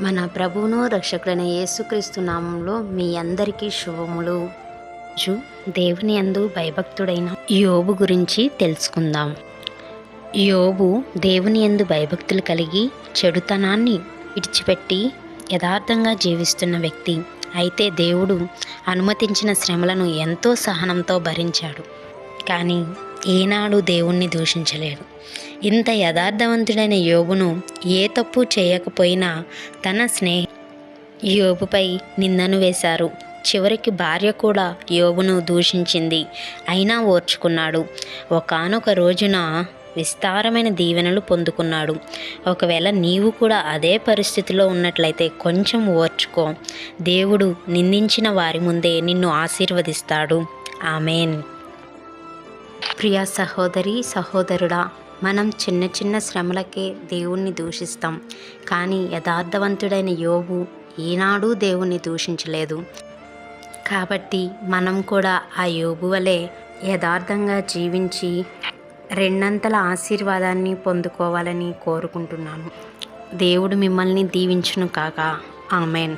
మన ప్రభువును రక్షకుడైన యేసుక్రీస్తు నామంలో మీ అందరికీ శుభములు. జు దేవుని యందు భయభక్తుడైన యోబు గురించి తెలుసుకుందాం. యోబు దేవుని యందు భయభక్తులు కలిగి చెడుతనాన్ని విడిచిపెట్టి యథార్థంగా జీవిస్తున్న వ్యక్తి. అయితే దేవుడు అనుమతించిన శ్రమలను ఎంతో సహనంతో భరించాడు. కానీ ఏనాడు దేవుణ్ణి దూషించలేడు. ఇంత యథార్థవంతుడైన యోబును ఏ తప్పు చేయకపోయినా తన స్నేహ యోబుపై నిందను వేశారు. చివరికి భార్య కూడా యోబును దూషించింది. అయినా ఓర్చుకున్నాడు. ఒకానొక రోజున విస్తారమైన దీవెనలు పొందుకున్నాడు. ఒకవేళ నీవు కూడా అదే పరిస్థితిలో ఉన్నట్లయితే కొంచెం ఓర్చుకో. దేవుడు నిందించిన వారి ముందే నిన్ను ఆశీర్వదిస్తాడు. ఆమెన్. ప్రియ సహోదరి సహోదరుడా మనం చిన్న చిన్న శ్రమలకే దేవుణ్ణి దూషిస్తాం. కానీ యథార్థవంతుడైన యోబు ఈనాడు దేవుణ్ణి దూషించలేదు. కాబట్టి మనం కూడా ఆ యోబు వలె యథార్థంగా జీవించి రెండంతల ఆశీర్వాదాన్ని పొందుకోవాలని కోరుకుంటున్నాను దేవుడు మిమ్మల్ని దీవించును కాక. ఆమెన్.